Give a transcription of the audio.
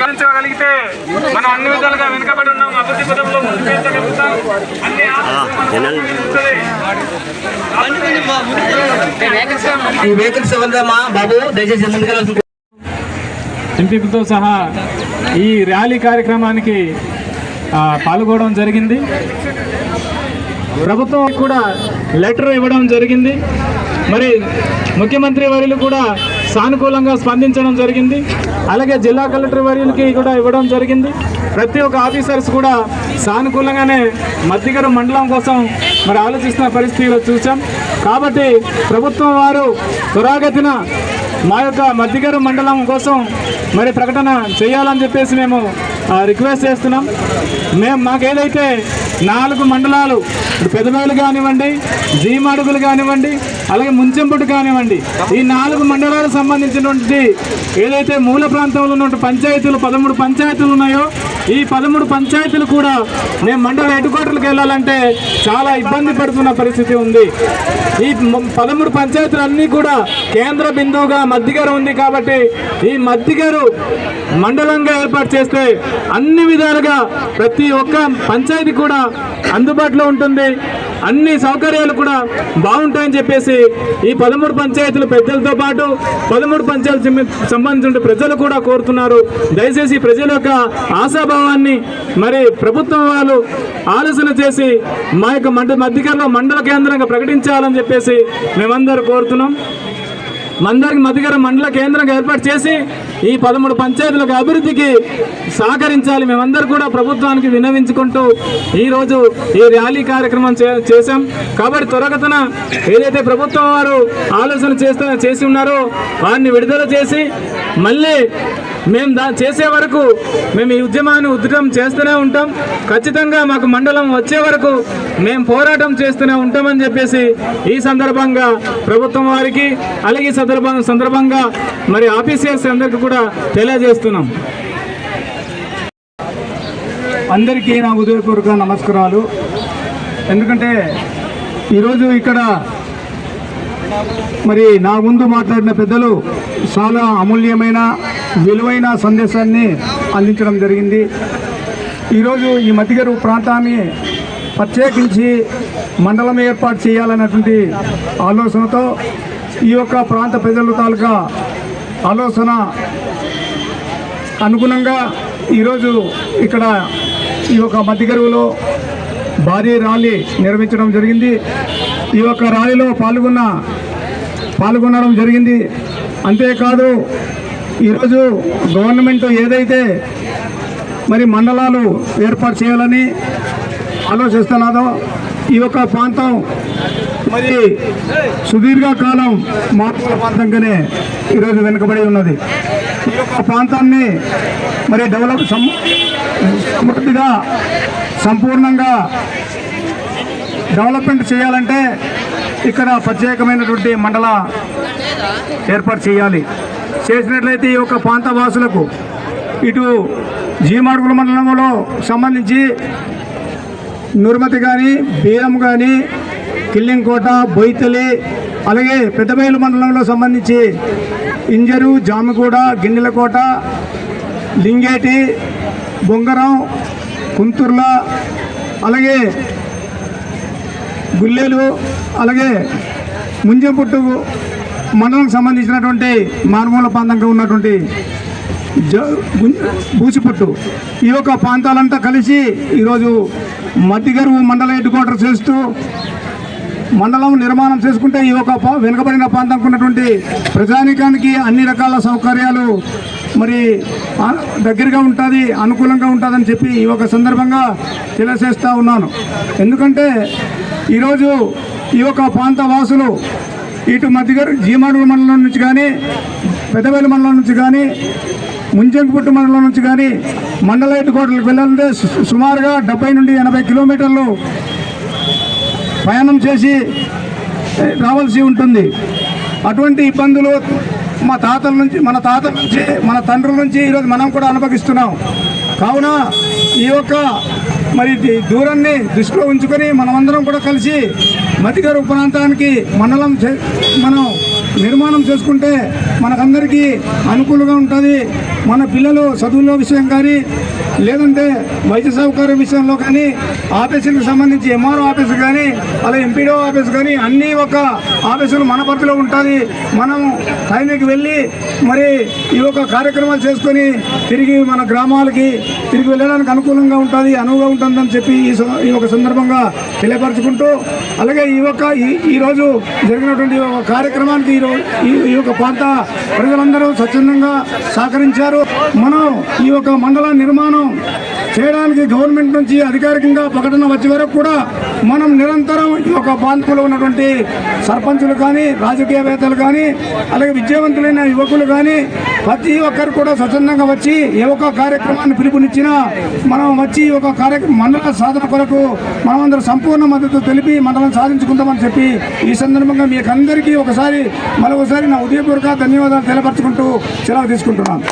సహకరించగలిగితే మనం అన్ని విధాలుగా వెనుకబడి ఉన్నాం. అభివృద్ధి పదంలో ముందుకెళ్ళగలుగుతాం సహా ఈ ర్యాలీ కార్యక్రమానికి పాల్గొనడం జరిగింది. ప్రభుత్వం కూడా లెటర్ ఇవ్వడం జరిగింది. మరి ముఖ్యమంత్రి వారిలు కూడా సానుకూలంగా స్పందించడం జరిగింది. అలాగే జిల్లా కలెక్టర్ వర్యులకి కూడా ఇవ్వడం జరిగింది. ప్రతి ఒక్క ఆఫీసర్స్ కూడా సానుకూలంగానే మధ్యగర మండలం కోసం మరి ఆలోచిస్తున్న పరిస్థితిలో చూసాం కాబట్టి ప్రభుత్వం వారు త్వరాగతిన మా యొక్క మధ్యగర మండలం కోసం మరి ప్రకటన చేయాలని చెప్పేసి మేము రిక్వెస్ట్ చేస్తున్నాం. మేము మాకేదైతే నాలుగు మండలాలు పెదవేలు కానివ్వండి జీమాడుగులు కానివ్వండి అలాగే ముంచెంపుడు కానివ్వండి ఈ నాలుగు మండలాలకు సంబంధించినటువంటి ఏదైతే మూల ప్రాంతంలో ఉన్నటువంటి పంచాయతీలు పదమూడు పంచాయతీలు ఉన్నాయో ఈ పదమూడు పంచాయతీలు కూడా మేము మండల హెడ్ క్వార్టర్కి వెళ్ళాలంటే చాలా ఇబ్బంది పడుతున్న పరిస్థితి ఉంది. ఈ పదమూడు పంచాయతీలు అన్నీ కూడా కేంద్ర బిందువుగా మద్దిగారు ఉంది కాబట్టి ఈ మద్దిగారు మండలంగా ఏర్పాటు చేస్తే అన్ని విధాలుగా ప్రతి ఒక్క పంచాయతీ కూడా అందుబాటులో ఉంటుంది. అన్ని సౌకర్యాలు కూడా బాగుంటాయని చెప్పేసి ఈ పదమూడు పంచాయతీల పెద్దలతో పాటు పదమూడు పంచాయతీ సంబంధించిన ప్రజలు కూడా కోరుతున్నారు. దయచేసి ప్రజల యొక్క ఆశాభావాన్ని మరి ప్రభుత్వం వాళ్ళు ఆలోచన చేసి మా యొక్క మండ మధ్యకారంలో మండల కేంద్రంగా ప్రకటించాలని చెప్పేసి మేమందరూ కోరుతున్నాం. మందరికి మధ్యగర మండల కేంద్రంగా ఏర్పాటు చేసి ఈ పదమూడు పంచాయతీలకు అభివృద్ధికి సహకరించాలి. మేమందరూ కూడా ప్రభుత్వానికి విన్నవించుకుంటూ ఈరోజు ఈ ర్యాలీ కార్యక్రమం చే- చేశాం. కాబట్టి త్వరగతన ఏదైతే ప్రభుత్వం వారు ఆలోచన చేస్తా చేసి ఉన్నారో వారిని విడుదల చేసి మళ్ళీ మేము దా చేసే వరకు మేము ఈ ఉద్యమాన్ని ఉధృతం చేస్తూనే ఉంటాం. ఖచ్చితంగా మాకు మండలం వచ్చే వరకు మేము పోరాటం చేస్తూనే ఉంటామని చెప్పేసి ఈ సందర్భంగా ప్రభుత్వం వారికి అలాగే ఈ సందర్భం సందర్భంగా మరి ఆఫీసర్స్ అందరికీ కూడా తెలియజేస్తున్నాం. అందరికీ నా ఉదయపూర్వక నమస్కారాలు. ఎందుకంటే ఈరోజు ఇక్కడ మరి నా ముందు మాట్లాడిన పెద్దలు చాలా అమూల్యమైన విలువైన సందేశాన్ని అందించడం జరిగింది. ఈరోజు ఈ మధ్యగరు ప్రాంతాన్ని ప్రత్యేకించి మండలం ఏర్పాటు చేయాలన్నటువంటి ఆలోచనతో ఈ యొక్క ప్రాంత ప్రజల తాలూకా ఆలోచన అనుగుణంగా ఈరోజు ఇక్కడ ఈ యొక్క మధ్యగరువులో భారీ ర్యాలీ నిర్వహించడం జరిగింది. ఈ యొక్క ర్యాలీలో పాల్గొన్న పాల్గొనడం జరిగింది. అంతేకాదు ఈరోజు గవర్నమెంట్ ఏదైతే మరి మండలాలు ఏర్పాటు చేయాలని ఆలోచిస్తున్నదో ఈ యొక్క ప్రాంతం మరి సుదీర్ఘకాలం మార్పుల ప్రాంతంగానే ఈరోజు వెనుకబడి ఉన్నది. ఈ యొక్క ప్రాంతాన్ని మరి డెవలప్ సమృద్ధిగా సంపూర్ణంగా డెవలప్మెంట్ చేయాలంటే ఇక్కడ ప్రత్యేకమైనటువంటి మండల ఏర్పాటు చేయాలి. చేసినట్లయితే ఈ యొక్క ప్రాంత వాసులకు ఇటు జీమాడుగుల మండలంలో సంబంధించి నుర్మతి కానీ బియ్యం కానీ కిల్లింకోట బొయితలి అలాగే పెద్దబయలు మండలంలో సంబంధించి ఇంజరు జామిగూడ గిన్నెలకోట లింగేటి బొంగరం కుంతుర్ల అలాగే గుల్లెలు అలాగే ముంజంపుట్టు మండలం సంబంధించినటువంటి మారుమూల ప్రాంతంగా ఉన్నటువంటి జ బూచిపుట్టు ఈ యొక్క ప్రాంతాలంతా కలిసి ఈరోజు మట్టిగరువు మండల హెడ్ క్వార్టర్ చేస్తూ మండలం నిర్మాణం చేసుకుంటే ఈ యొక్క పా- వెనుకబడిన ప్రాంతంకు ఉన్నటువంటి ప్రజానికానికి అన్ని రకాల సౌకర్యాలు మరి దగ్గరగా ఉంటుంది అనుకూలంగా ఉంటుందని చెప్పి ఈ ఒక సందర్భంగా తెలియజేస్తూ ఉన్నాను. ఎందుకంటే ఈరోజు ఈ యొక్క ప్రాంత వాసులు ఇటు మధ్యగారు జీమాడు మండలం నుంచి కానీ పెద్దవేలు మండలం నుంచి కానీ ముంజంగిపుట్టు మండలం నుంచి కానీ మండల హెడ్ వెళ్ళాలంటే సు- సుమారుగా డెబ్బై నుండి ఎనభై కిలోమీటర్లు ప్రయాణం చేసి రావాల్సి ఉంటుంది. అటువంటి ఇబ్బందులు మా తాతల నుంచి మన తాతల నుంచి మన తండ్రుల నుంచి ఈరోజు మనం కూడా అనుభవిస్తున్నాం. కావున ఈ యొక్క మరి దూరాన్ని దృష్టిలో ఉంచుకొని మనమందరం కూడా కలిసి మతిగారు ప్రాంతానికి మండలం చే- మనం నిర్మాణం చేసుకుంటే మనకందరికీ అనుకూలంగా ఉంటుంది. మన పిల్లలు చదువుల విషయం కానీ లేదంటే వైద్య సౌకర్యం విషయంలో కానీ ఆఫీసులకు సంబంధించి ఎంఆర్ఓ ఆఫీస్ కానీ అలా ఎంపీడో ఆఫీస్ కానీ అన్నీ ఒక ఆఫీసులు మన పరిధిలో ఉంటుంది. మనం టైంకి వెళ్ళి మరి ఈ యొక్క కార్యక్రమాలు చేసుకొని తిరిగి మన గ్రామాలకి తిరిగి వెళ్ళడానికి అనుకూలంగా ఉంటుంది అనువుగా ఉంటుందని చెప్పి ఈ సం- ఈ ఒక సందర్భంగా తెలియపరచుకుంటూ అలాగే ఈ యొక్క ఈ- ఈరోజు జరిగినటువంటి ఈ ఒక కార్యక్రమానికి ఈరోజు ఈ ఈ యొక్క ప్రాంత ప్రజలందరూ స్వచ్ఛందంగా సహకరించారు. మనం ఈ యొక్క మండల నిర్మాణం చేయడానికి గవర్నమెంట్ నుంచి అధికారికంగా ప్రకటన వచ్చే వరకు కూడా మనం నిరంతరం ఈ యొక్క ప్రాంతంలో ఉన్నటువంటి సర్పంచులు కానీ రాజకీయవేత్తలు కానీ అలాగే విద్యావంతులైన యువకులు కానీ ప్రతి ఒక్కరు కూడా స్వచ్ఛందంగా వచ్చి ఏ ఒక్క కార్యక్రమాన్ని పిలుపునిచ్చినా మనం వచ్చి ఈ ఒక కార్యక్రమం మండల సాధన కొరకు మనమందరం సంపూర్ణ మద్దతు తెలిపి మండలం సాధించుకుంటామని చెప్పి ఈ సందర్భంగా మీకు అందరికీ ఒకసారి మరొకసారి నా ఉదయపూర్వక ధన్యవాదాలు తెలపరచుకుంటూ సెలవు తీసుకుంటున్నాను.